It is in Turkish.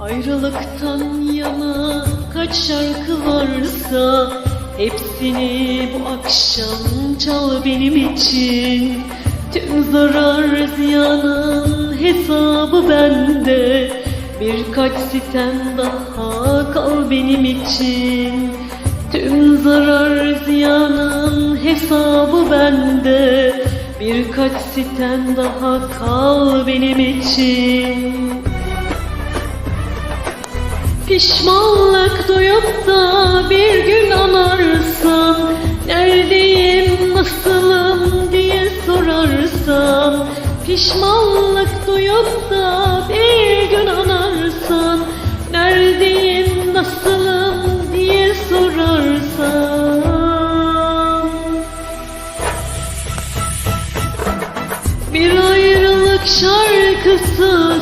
Ayrılıktan yana kaç şarkı varsa Hepsini bu akşam çal benim için. Tüm zarar ziyanın hesabı bende. Birkaç sitem daha kal benim için. Tüm zarar ziyanın hesabı bende. Birkaç sitem daha kal benim için Pişmanlık duyup da bir gün anarsan Neredeyim nasılım? diye sorarsan Pişmanlık duyup da bir gün anarsan Neredeyim nasılım? diye sorarsan Bir ayrılık şarkısı